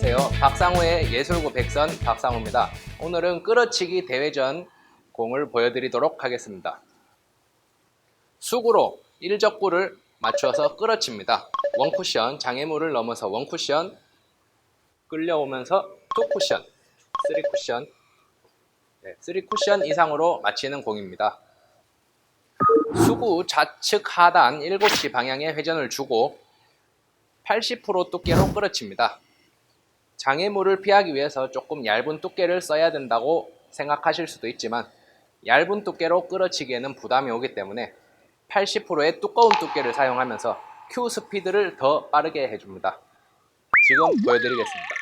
안녕하세요. 박상호의 예술고 백선 박상호입니다. 오늘은 끌어치기 대회전 공을 보여드리도록 하겠습니다. 수구로 일적구를 맞춰서 끌어칩니다. 원쿠션, 장애물을 넘어서 원쿠션, 끌려오면서 투쿠션, 쓰리쿠션, 네, 쓰리쿠션 이상으로 맞히는 공입니다. 수구 좌측 하단 7시 방향에 회전을 주고 80% 두께로 끌어칩니다. 장애물을 피하기 위해서 조금 얇은 두께를 써야 된다고 생각하실 수도 있지만 얇은 두께로 끌어치기에는 부담이 오기 때문에 80%의 두꺼운 두께를 사용하면서 Q 스피드를 더 빠르게 해줍니다. 지금 보여드리겠습니다.